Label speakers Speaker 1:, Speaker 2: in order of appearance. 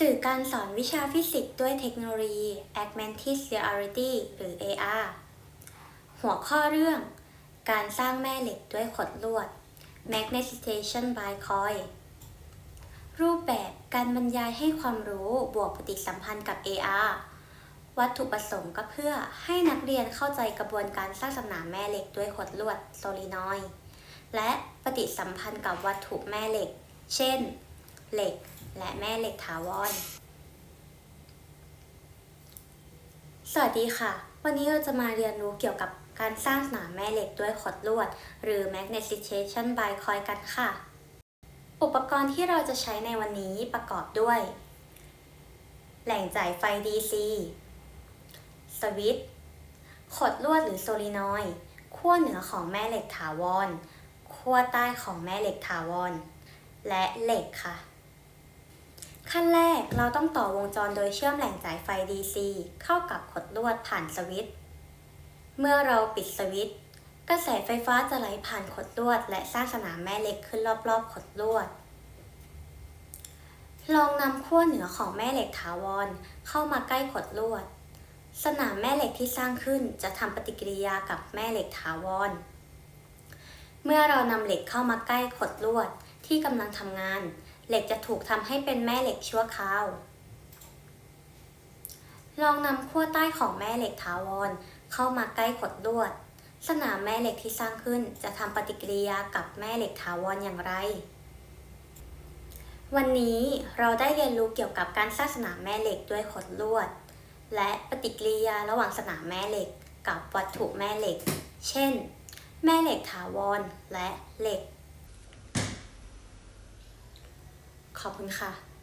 Speaker 1: สื่อการสอนวิชาฟิสิกส์ด้วยเทคโนโลยี Augmented Reality หรือ AR หัวข้อเรื่อง การสร้างแม่เหล็กด้วยขดลวด Magnetization by Coil รูปแบบการบรรยายให้ความรู้บวกปฏิสัมพันธ์กับ AR วัตถุประสงค์ก็เพื่อให้นักเรียนเข้าใจกระบวนการสร้างสนามแม่เหล็กด้วยขดลวดโซลีนอยด์และปฏิสัมพันธ์กับวัตถุแม่เหล็ก เช่น เหล็ก และแม่เหล็กถาวร สวัสดีค่ะ วันนี้เราจะมาเรียนรู้เกี่ยวกับการสร้างสนามแม่เหล็กด้วยขดลวด หรือ magnetization by coil กันค่ะ อุปกรณ์ที่เราจะใช้ในวันนี้ประกอบด้วย แหล่งจ่ายไฟ DC สวิตช์ขดลวดหรือโซลีนอยขั้วเหนือของแม่เหล็กถาวรขั้วใต้ของแม่เหล็กถาวร และเหล็กค่ะ ขั้นแรกเราต้องต่อวงจรโดยเชื่อมแหล่งจ่ายไฟ DC เข้ากับขดลวดผ่านสวิตช์ เมื่อเราปิดสวิตช์กระแสไฟฟ้าจะไหลผ่านขดลวด และสร้างสนามแม่เหล็กขึ้นรอบๆขดลวด ลองนำขั้วเหนือของแม่เหล็กถาวรเข้ามาใกล้ขดลวด สนามแม่เหล็กที่สร้างขึ้นจะทำปฏิกิริยากับแม่เหล็กถาวร เมื่อเรานำเหล็กเข้ามาใกล้ขดลวดที่กำลังทำงาน เหล็กจะถูกทำให้เป็นแม่เหล็กชั่วคราว ลองนำขั้วใต้ของแม่เหล็กถาวรเข้ามาใกล้ขดลวด สนามแม่เหล็กที่สร้างขึ้นจะทำปฏิกิริยากับแม่เหล็กถาวรอย่างไร วันนี้เราได้เรียนรู้เกี่ยวกับการสร้างสนามแม่เหล็กด้วยขดลวด และปฏิกิริยาระหว่างสนามแม่เหล็กกับวัตถุแม่เหล็ก เช่น แม่เหล็กถาวรและเหล็ก ขอบคุณค่ะ